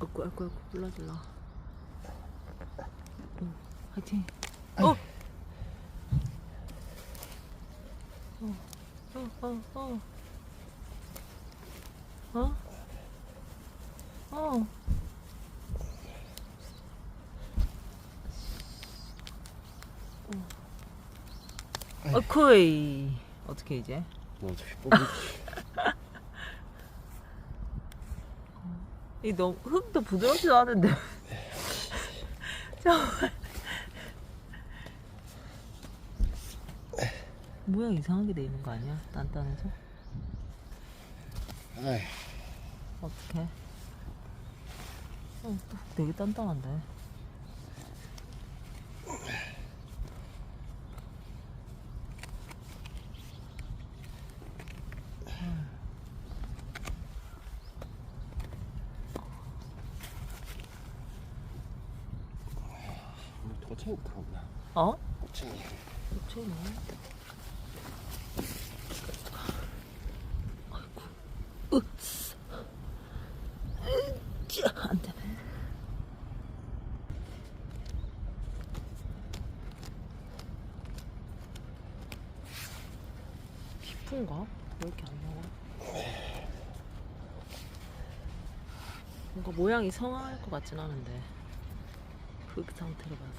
아이고 아이고 아이고 불러줄라 응, 화이팅 어! 어, 어, 어, 어. 어? 어. 어쿠이 어떻게 이제? 뭐 어차피 뽑을 이 너무 흙도 부드럽지도 않은데. 정말. 모양 이상하게 돼 있는 거 아니야? 단단해서? 어떡해? 어, 또 되게 단단한데 도챙이 들어온다 어? 도챙이 그렇지 아이고 으쓰 으쌰 안 되네 깊은가? 왜 이렇게 안 나와? 뭔가 모양이 성할 것 같진 않은데 그 상태로 봐서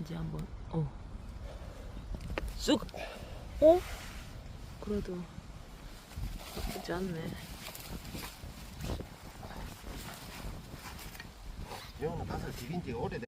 이제 한번 어. 쑥. 어? 그래도 나쁘지 않네. 이거는 밭을 디빈 지가 오래돼